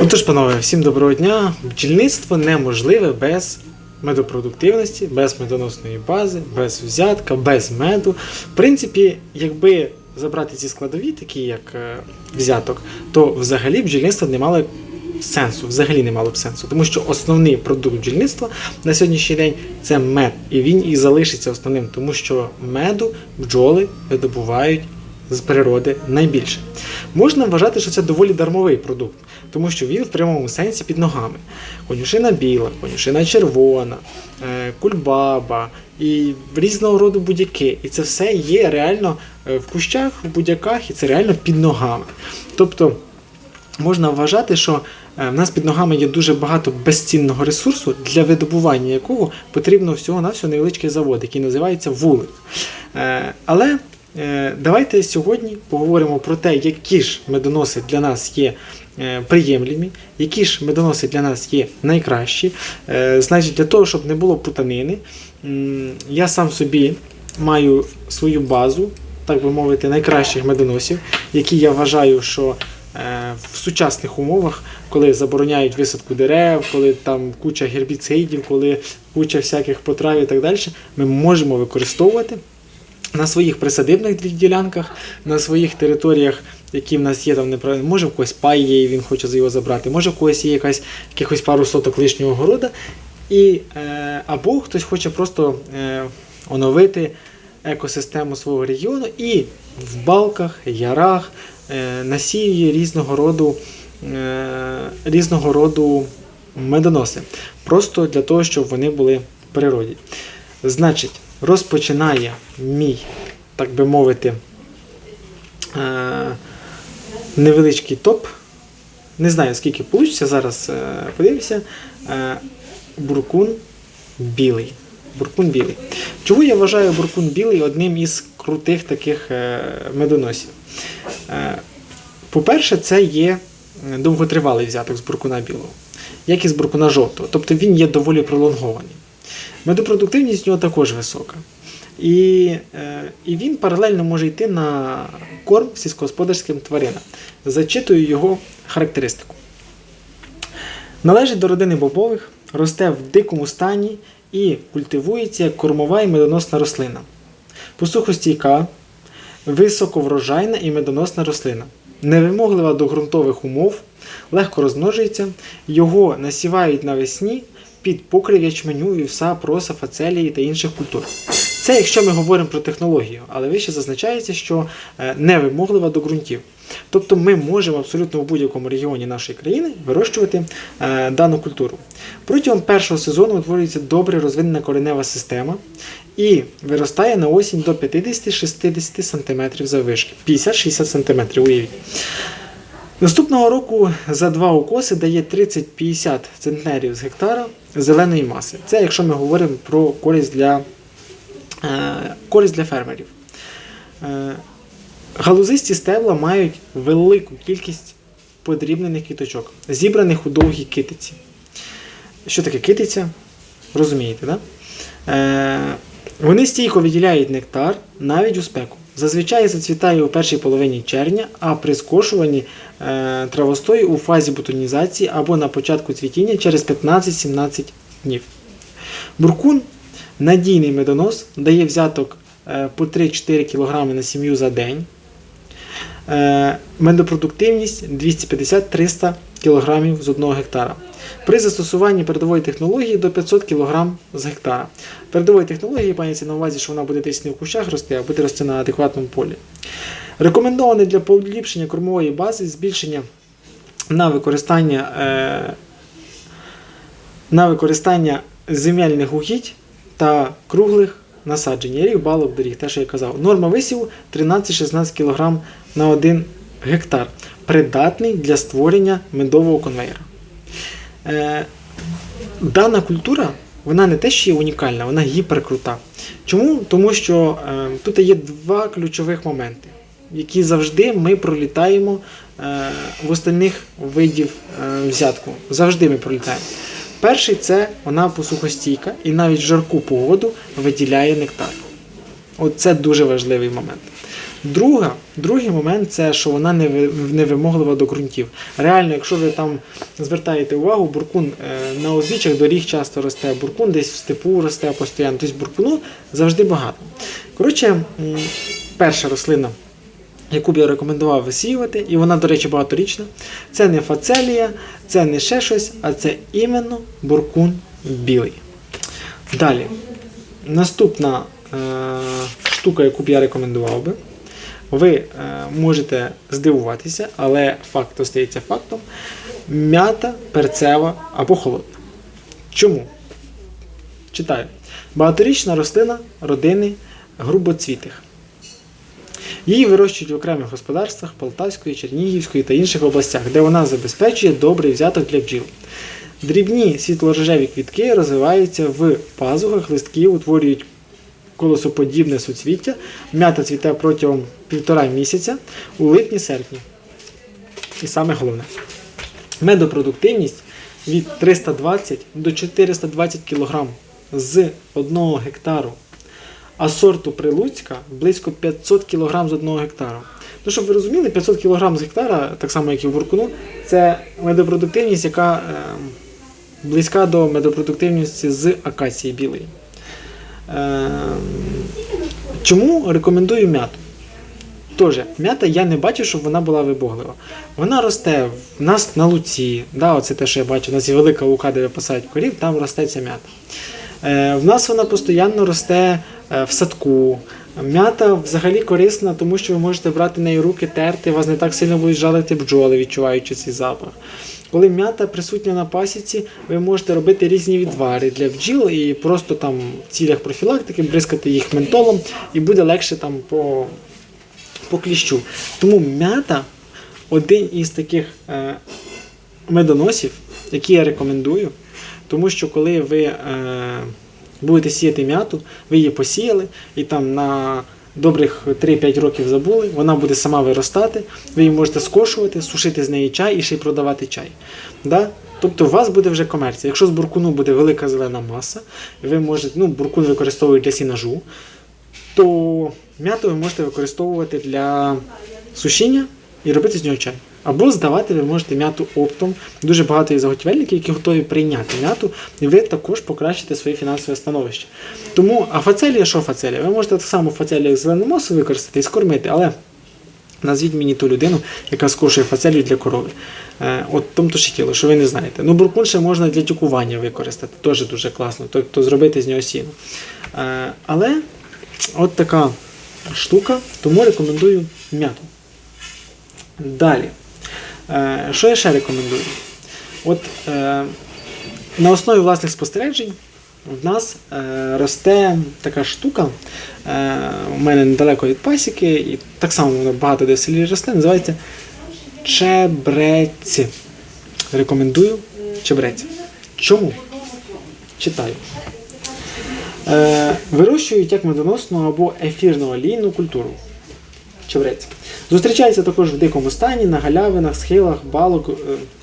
Отож, панове, всім доброго дня. Бджільництво неможливе без медопродуктивності, без медоносної бази, без взятка, без меду. В принципі, якби забрати ці складові, такі як е, взяток, то взагалі бджільництво не мало сенсу, взагалі не мало б сенсу. Тому що основний продукт бджільництва на сьогоднішній день це мед. І він і залишиться основним, тому що меду бджоли видобувають з природи найбільше. Можна вважати, що це доволі дармовий продукт, тому що він в прямому сенсі під ногами. Конюшина біла, конюшина червона, е, кульбаба і різного роду будь-яки. І це все є реально е, в кущах, в будь-яках, і це реально під ногами. Тобто можна вважати, що е, в нас під ногами є дуже багато безцінного ресурсу, для видобування якого потрібно всього-навсього невеличкий завод, який називається вулик. Але давайте сьогодні поговоримо про те, які ж медоноси для нас є е, приємлемі, які ж медоноси для нас є найкращі. Е, Значить, для того, щоб не було путанини, я сам собі маю свою базу, так би мовити, найкращих медоносів, які я вважаю, що е, в сучасних умовах, коли забороняють висадку дерев, коли там куча гербіцидів, коли куча всяких потрав і так далі, ми можемо використовувати на своїх присадибних ділянках, на своїх територіях, які в нас є там неправильно, може в когось пай є, і він хоче його забрати, може в когось є якась якихось пару соток лишнього города, і, е, або хтось хоче просто е, оновити екосистему свого регіону і в балках, ярах е, насіює різного роду, е, різного роду медоноси. Просто для того, щоб вони були в природі. Значить, розпочинає мій, так би мовити, е, невеличкий топ. Не знаю, скільки вийде, зараз е, подивимося. Е, буркун білий. Буркун білий. Чому я вважаю буркун білий одним із крутих таких медоносів? По-перше, це є довготривалий взяток з буркуна білого, як і з буркуна жовтого. Тобто він є доволі пролонгований. Медопродуктивність у нього також висока. І, е, і він паралельно може йти на корм сільськогосподарським тваринам. Зачитую його характеристику. Належить до родини бобових, росте в дикому стані і культивується як кормова і медоносна рослина. Посухостійка, високоврожайна і медоносна рослина. Невимоглива до ґрунтових умов, легко розмножується, його насівають навесні під покрив ячменю, вівса, проса, фацелії та інших культур. Це якщо ми говоримо про технологію, але вище зазначається, що е, невимоглива до ґрунтів. Тобто ми можемо абсолютно в будь-якому регіоні нашої країни вирощувати е, дану культуру. Протягом першого сезону утворюється добре розвинена коренева система і виростає на осінь до 50-60 см заввишки. 50-60 см, уявіть. Наступного року за два укоси дає 30-50 центнерів з гектара зеленої маси. Це якщо ми говоримо про користь для, е, користь для фермерів. Е, галузисті стебла мають велику кількість подрібнених квіточок, зібраних у довгій китиці. Що таке китиця? Розумієте? Да? Е, вони стійко виділяють нектар навіть у спеку. Зазвичай зацвітає у першій половині червня, а при скошуванні е, травостою у фазі бутонізації або на початку цвітіння через 15-17 днів. Буркун надійний медонос, дає взяток е, по 3-4 кг на сім'ю за день. Е, медопродуктивність 250-300 кг з 1 гектара. При застосуванні передової технології до 500 кг з гектара. Передової технології мається на увазі, що вона буде десь не в кущах рости, а буде рости на адекватному полі. Рекомендований для поліпшення кормової бази збільшення на використання, е, на використання земельних угідь та круглих насаджень, рік, балок, доріг, те, що я казав. Норма висіву 13-16 кг на 1 гектар, придатний для створення медового конвейера. Е, дана культура вона не те, що є унікальна, вона гіперкрута. Чому? Тому що е, тут є два ключових моменти, які завжди ми пролітаємо е, в остальних видів взятку. Завжди ми пролітаємо. Перший це вона посухостійка і навіть жарку погоду виділяє нектар. От це дуже важливий момент. Друга, другий момент це що вона не, ви- невимоглива до ґрунтів. Реально, якщо ви там звертаєте увагу, буркун е, на узбіччях доріг часто росте, буркун десь в степу росте постійно. Тобто буркуну завжди багато. Коротше, перша рослина, яку б я рекомендував висіювати, і вона, до речі, багаторічна. Це не фацелія, це не ще щось, а це іменно буркун білий. Далі. Наступна е, штука, яку б я рекомендував би. Ви е, можете здивуватися, але факт остається фактом. М'ята перцева або холодна. Чому? Читаю. Багаторічна рослина родини грубоцвітих. Її вирощують в окремих господарствах Полтавської, Чернігівської та інших областях, де вона забезпечує добрий взяток для бджіл. Дрібні світло-рожеві квітки розвиваються в пазухах листків, утворюють колосоподібне суцвіття. М'ята цвіте протягом півтора місяця у липні-серпні. І саме головне. Медопродуктивність від 320 до 420 кг з 1 гектару, а сорту Прилуцька близько 500 кг з 1 гектару. Ну, щоб ви розуміли, 500 кг з гектара, так само як і в буркуну, це медопродуктивність, яка е, близька до медопродуктивності з акації білої. Е, чому рекомендую м'яту? Тоже, м'ята я не бачу, щоб вона була вибоглива. Вона росте в нас на луці. Да, оце те, що я бачу. У нас є велика лука, де випасають корів, там росте ця м'ята. Е, в нас вона постійно росте е, в садку. М'ята взагалі корисна, тому що ви можете брати неї руки, терти, вас не так сильно будуть жалити бджоли, відчуваючи цей запах. Коли м'ята присутня на пасіці, ви можете робити різні відвари для бджіл і просто там в цілях профілактики бризкати їх ментолом, і буде легше там по по кліщу. Тому м'ята один із таких е, медоносів, які я рекомендую. Тому що коли ви е, будете сіяти м'яту, ви її посіяли і там на добрих 3-5 років забули, вона буде сама виростати, ви її можете скошувати, сушити з неї чай і ще й продавати чай. Да? Тобто у вас буде вже комерція. Якщо з буркуну буде велика зелена маса, ви можете, ну, буркун використовують для сінажу, то м'яту ви можете використовувати для сушіння і робити з нього чай. Або здавати ви можете м'яту оптом. Дуже багато є заготівельників, які готові прийняти м'яту, і ви також покращите своє фінансове становище. Тому, а фацелія, що фацелія? Ви можете так само фацелію як зелену масу використати і скормити, але назвіть мені ту людину, яка скошує фацелію для корови. Е, от тому то тіло, що ви не знаєте. Ну, буркун ще можна для тюкування використати, теж дуже класно, тобто зробити з нього сіно. Е, але от така штука, тому рекомендую м'яту. Далі. Е, Що я ще рекомендую? От е, на основі власних спостережень в нас е, росте така штука. У мене недалеко від пасіки, і так само воно багато де в селі росте, називається чебрець. Рекомендую чебрець. Чому? Читаю. Вирощують як медоносну або ефірну олійну культуру. Чебрець. Зустрічається також в дикому стані, на галявинах, схилах, балок е,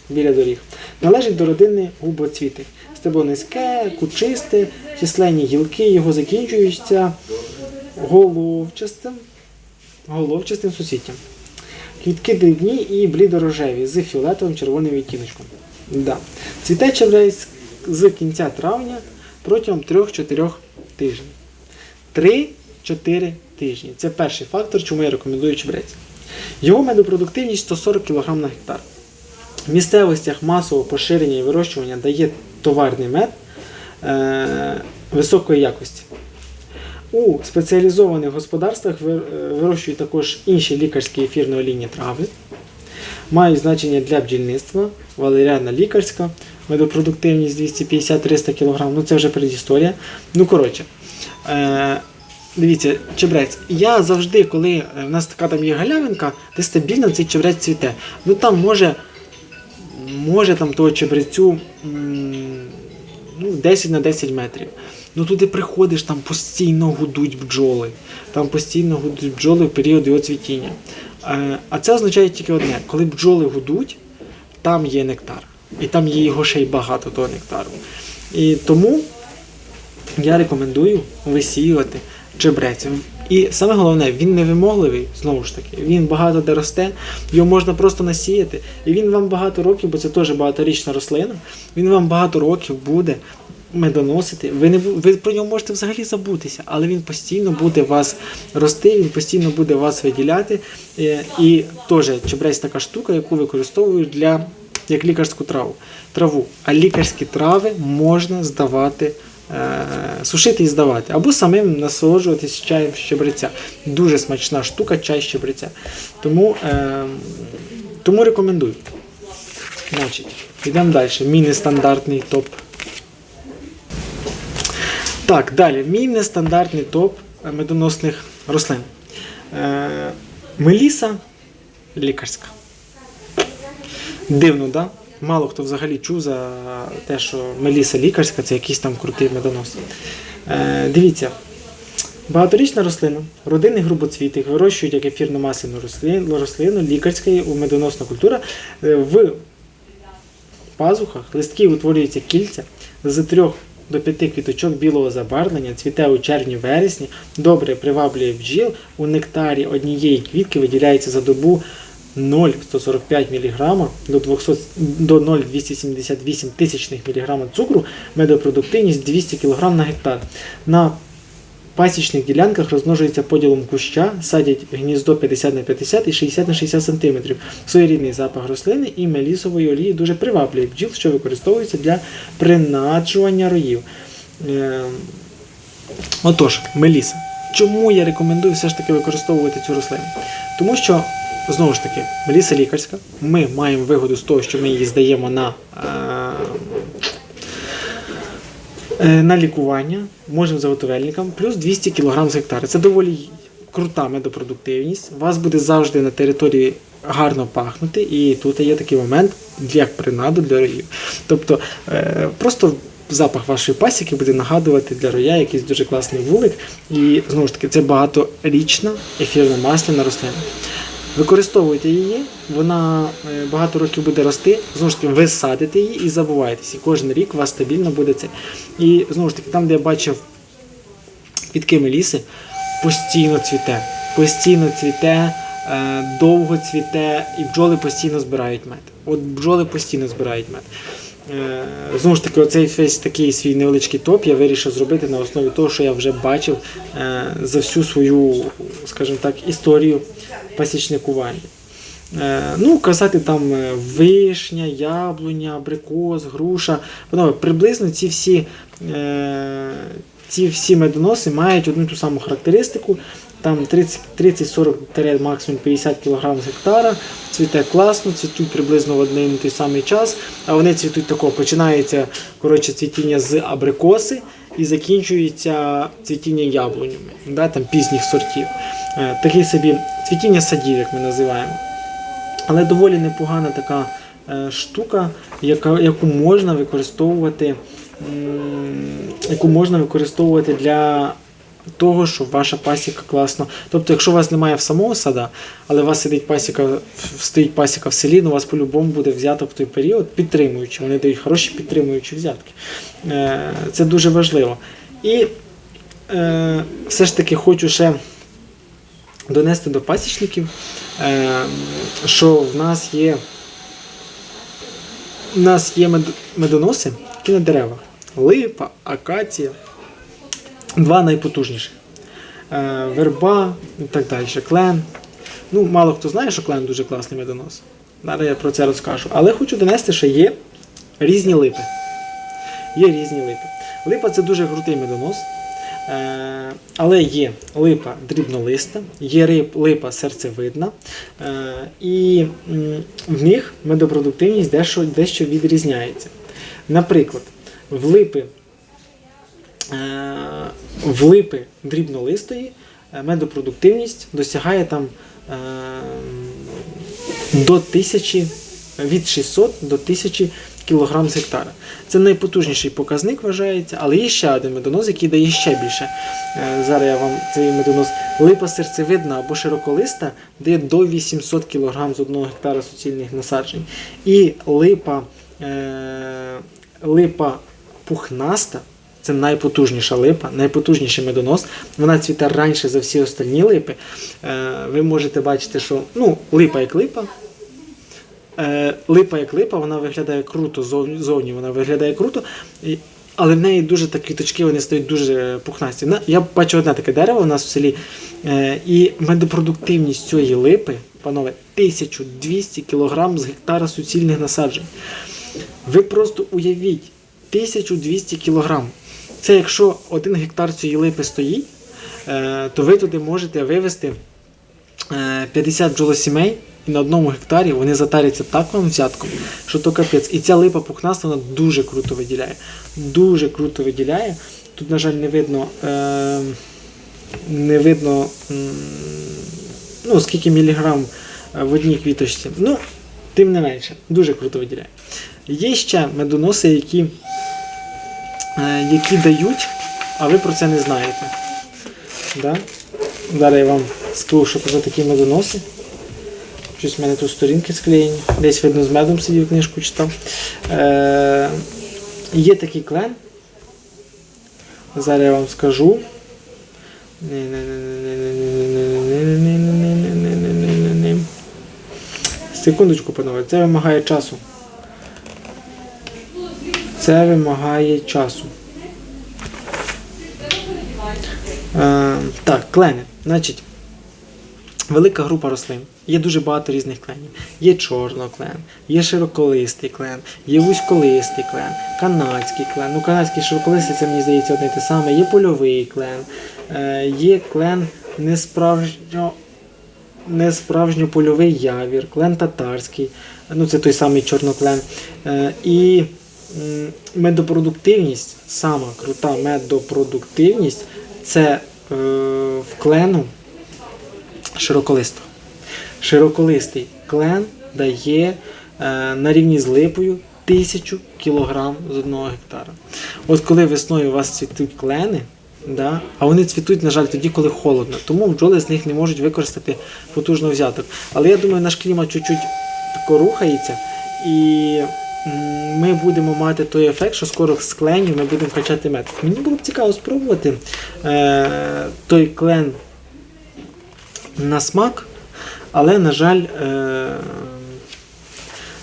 біля доріг. Належить до родини губоцвіти. Стебло низьке, кучисте, численні гілки його закінчуються головчастим, головчастим суцвіттям. Квітки дрібні і блідорожеві з фіолетовим червоним відтіночком. Да. Цвіте чебрець з кінця травня протягом 3-4 тижнів. 3-4 тижні. Це перший фактор, чому я рекомендую чебрець. Його медопродуктивність 140 кг на гектар. В місцевостях масового поширення і вирощування дає товарний мед е- високої якості. У спеціалізованих господарствах е, вирощують також інші лікарські ефірно-олійні трави. Мають значення для бджільництва, валеріана лікарська, медопродуктивність 250-300 кг. Ну це вже предісторія. Ну, коротше. Е- Дивіться, чебрець. Я завжди, коли е, в нас така там є галявинка, де стабільно цей чебрець цвіте. Ну там може, може там того чебрецю ну, 10 на 10 метрів. Ну туди приходиш, там постійно гудуть бджоли. Там постійно гудуть бджоли в період його цвітіння. Е, А це означає тільки одне: коли бджоли гудуть, там є нектар. І там є його ще й багато того нектару. І тому я рекомендую висіювати чебрець. І саме головне, він не вимогливий, знову ж таки, він багато де росте, його можна просто насіяти. І він вам багато років, бо це теж багаторічна рослина, він вам багато років буде медоносити. Ви, не, ви про нього можете взагалі забутися, але він постійно буде вас рости, він постійно буде вас виділяти. Е, І теж чебрець така штука, яку використовують для як лікарську траву. траву. А лікарські трави можна здавати. Е, Сушити і здавати, або самим насолоджуватись чаєм щебреця. Дуже смачна штука, чай щебреця. Тому, е, тому рекомендую. Значить, йдемо далі. Мій нестандартний топ. Так, далі. Мій нестандартний топ медоносних рослин. Е, Меліса лікарська. Дивно, да? Мало хто взагалі чув за те, що меліса лікарська це якийсь там крутий медонос. Е, дивіться, багаторічна рослина, родинний грубоцвіт, вирощують як ефірно-масляну рослину, рослину лікарська медоносна культура. Е, в пазухах листків утворюються кільця з трьох до п'яти квіточок білого забарвлення, цвіте у червні-вересні, добре приваблює бджіл. У нектарі однієї квітки виділяється за добу 0,145 мг до 200, до 0,278 тисячних мг цукру, медопродуктивність 200 кг на гектар. На пасічних ділянках розмножується поділом куща, садять гніздо 50 на 50 і 60 на 60 см. Своєрідний запах рослини і мелісової олії дуже приваблює бджіл, що використовується для принаджування роїв. Е, Отож, меліса. Чому я рекомендую все ж таки використовувати цю рослину? Тому що, знову ж таки, меліса лікарська. Ми маємо вигоду з того, що ми її здаємо на, е, е, на лікування, можемо заготовельникам, плюс 200 кг з гектара. Це доволі крута медопродуктивність. Вас буде завжди на території гарно пахнути, і тут є такий момент, як принаду для роїв. Тобто е, просто запах вашої пасіки буде нагадувати для роя якийсь дуже класний вулик. І знову ж таки, це багаторічна ефірна масляна рослина. Використовуйте її, вона е, багато років буде рости. Знову ж таки, ви садите її і забуваєтесь. І кожен рік у вас стабільно буде це. І знову ж таки, там, де я бачив квітки меліси, постійно цвіте. Постійно цвіте, е, довго цвіте, і бджоли постійно збирають мед. От бджоли постійно збирають мед. Е, Знову ж таки, оцей весь такий свій невеличкий топ я вирішив зробити на основі того, що я вже бачив за всю свою, скажімо так, історію пасічникування. Е, Ну, казати там е, вишня, яблуня, абрикос, груша. Панове, приблизно ці всі, е, ці всі медоноси мають одну ту саму характеристику. Там 30 30-40 максимум 50 кг з гектара. Цвіте класно, цвітуть приблизно в один і той самий час. А вони цвітуть такого. Починається коротше, цвітіння з абрикоси і закінчується цвітіння яблунями, да, там пізніх сортів. Е, Такий собі цвітіння садів, як ми називаємо. Але доволі непогана така е, штука, яка, яку можна використовувати, яку можна використовувати для того, щоб ваша пасіка класно. Тобто, якщо у вас немає в самого сада, але у вас сидить пасіка, стоїть пасіка в селі, ну у вас по-любому буде взято в той період підтримуючи. Вони дають хороші підтримуючі взятки. Е, Це дуже важливо. І е, все ж таки хочу ще донести до пасічників, е, що в нас є, в нас є мед- медоноси, які на деревах. Липа, акація, два найпотужніші. Е, Верба і так далі. Клен. Ну, мало хто знає, що клен дуже класний медонос. Зараз я про це розкажу. Але хочу донести, що є різні липи. Є різні липи. Липа це дуже крутий медонос. Е, але є липа дрібнолиста, є липа серцевидна, е, і в них медопродуктивність дещо, дещо відрізняється. Наприклад, в липи, в липи дрібнолистої е, медопродуктивність досягає там е, до 1000, від 600 до 1000 кг з гектара. Це найпотужніший показник вважається, але є ще один медонос, який дає ще більше. Е, Зараз я вам цей медонос липа серцевидна або широколиста дає до 800 кг з одного гектара суцільних насаджень. І липа, е, липа пухнаста це найпотужніша липа, найпотужніший медонос. Вона цвіте раніше за всі остальні липи. Е, ви можете бачити, що ну, липа як липа. Е, липа як липа, вона виглядає круто, зовні, вона виглядає круто. Але в неї дуже так квіточки, вони стають дуже пухнасті. Я бачу одне таке дерево у нас в селі, е, і медопродуктивність цієї липи, панове, 1200 кг з гектара суцільних насаджень. Ви просто уявіть, 1200 кг. Це якщо один гектар цієї липи стоїть, е, то ви туди можете вивести е, 50 бджолосімей, і на одному гектарі вони затаряться так взятком, що то капець. І ця липа пухнаста вона дуже круто виділяє. Дуже круто виділяє. Тут, на жаль, не видно, е, не видно ну, скільки міліграм е, в одній квіточці. Ну, тим не менше, дуже круто виділяє. Є ще медоноси, які, е, які дають, а ви про це не знаєте. Да? Зараз я вам скажу, що це такі медоноси. Щось в мене тут сторінки склеєні. Десь видно з медом сидів книжку читав. Е, є такий клен. Зараз я вам скажу. Секундочку, панове, це вимагає часу. Це вимагає часу. Е, так, клени. Значить, велика група рослин. Є дуже багато різних кленів. Є чорноклен, є широколистий клен, є вузьколистий клен, канадський клен. Ну, канадський широколистий, це мені здається одне те саме. Є польовий клен, е, є клен несправжньо. Несправжньо польовий явір, клен татарський, ну це той самий чорноклен. Е, і медопродуктивність, сама крута медопродуктивність це е, в клену широколистого. Широколистий клен дає е, на рівні з липою 1000 кг з одного гектара. От коли весною у вас цвітуть клени, да, а вони цвітуть, на жаль, тоді, коли холодно, тому бджоли з них не можуть використати потужно взяток. Але я думаю, наш клімат чуть-чуть рухається, і ми будемо мати той ефект, що скоро з кленів ми будемо качати мед. Мені було б цікаво спробувати е, той клен на смак, але, на жаль, е,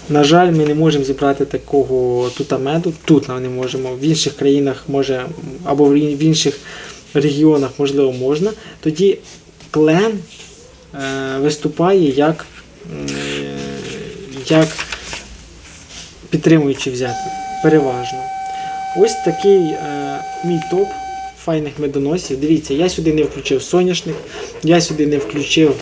на жаль, ми не можемо зібрати такого тута меду. Тут ми не можемо. В інших країнах може, або в інших регіонах, можливо, можна. Тоді клен е, виступає як, е, як підтримуючий взяти. Переважно. Ось такий е, мій топ файних медоносів. Дивіться, я сюди не включив соняшник, я сюди не включив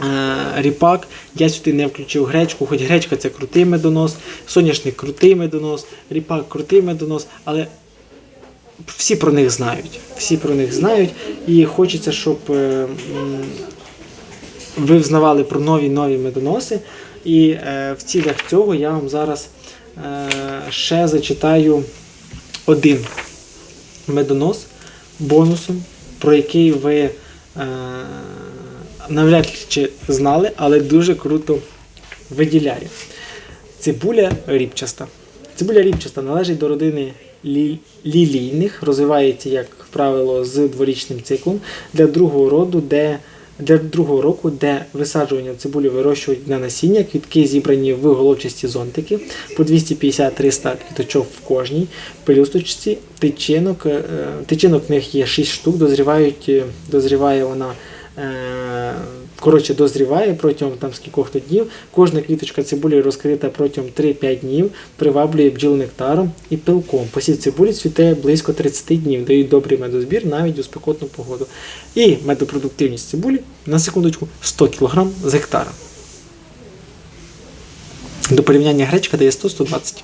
е, ріпак, я сюди не включив гречку, хоч гречка це крутий медонос, соняшник крутий медонос, ріпак крутий медонос, але всі про них знають. Всі про них знають. І хочеться, щоб е, ви взнавали про нові нові медоноси. І е, в цілях цього я вам зараз е, ще зачитаю один медонос бонусом, про який ви е, навряд чи знали, але дуже круто виділяє. Цибуля ріпчаста. Цибуля ріпчаста належить до родини лі- лілійних, розвивається, як правило, з дворічним циклом для другого роду, де для другого року, де висаджування цибулі вирощують на насіння, квітки зібрані в головчасті зонтики по 250-300 квіточок в кожній пелюсточці. Тичинок, е, тичинок в них є 6 штук, дозрівають, е, дозріває вона. Коротше, дозріває протягом там скількох то днів. Кожна квіточка цибулі розкрита протягом 3-5 днів, приваблює бджіл нектаром і пилком. Посів цибулі цвіте близько 30 днів, дають добрий медозбір навіть у спекотну погоду. І медопродуктивність цибулі на секундочку 100 кг з гектара. До порівняння гречка дає 100-120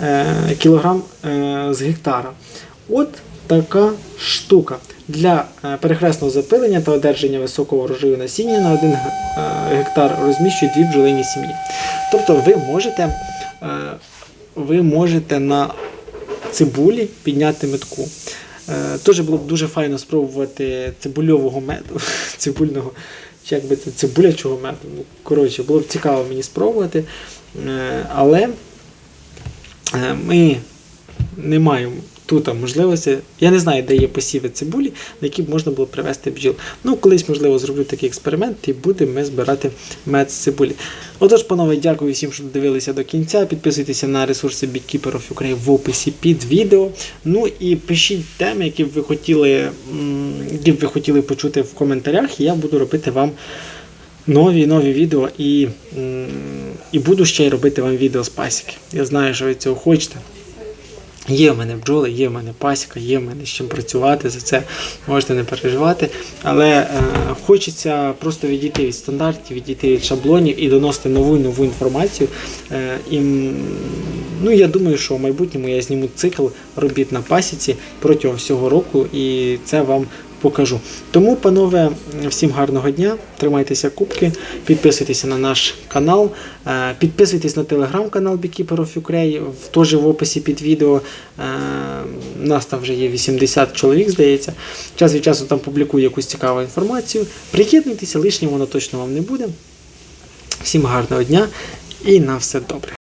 е, кілограм е, з гектара. От така штука. Для е, перехресного запилення та одержання високого врожаю насіння на один е, гектар розміщують дві бджолині сім'ї. Тобто ви можете, е, ви можете на цибулі підняти метку. Теж було б дуже файно спробувати цибульового меду, цибульного, чи це цибулячого меду. Ну, коротше, було б цікаво мені спробувати. Але ми не маємо тут можливості. Я не знаю, де є посіви цибулі, на які б можна було привезти бджіл. Ну, колись, можливо, зроблю такий експеримент і будемо ми збирати мед з цибулі. Отож, панове, дякую всім, що дивилися до кінця. Підписуйтеся на ресурси Beekeeper of Ukraine в описі під відео. Ну і пишіть теми, які б ви хотіли, які б ви хотіли почути в коментарях, і я буду робити вам нові нові відео і, і буду ще й робити вам відео з пасіки. Я знаю, що ви цього хочете. Є в мене бджоли, є в мене пасіка, є в мене з чим працювати за це, можете не переживати. Але е, хочеться просто відійти від стандартів, відійти від шаблонів і доносити нову нову інформацію. Е, і, ну, я думаю, що в майбутньому я зніму цикл робіт на пасіці протягом всього року, і це вам покажу. Тому, панове, всім гарного дня, тримайтеся кубки, підписуйтеся на наш канал, е, підписуйтесь на телеграм-канал Beekeeper of Ukraine, теж в описі під відео. Е, Нас там вже є 80 чоловік, здається. Час від часу там публікую якусь цікаву інформацію. Приєднуйтеся, лишнього воно точно вам не буде. Всім гарного дня і на все добре.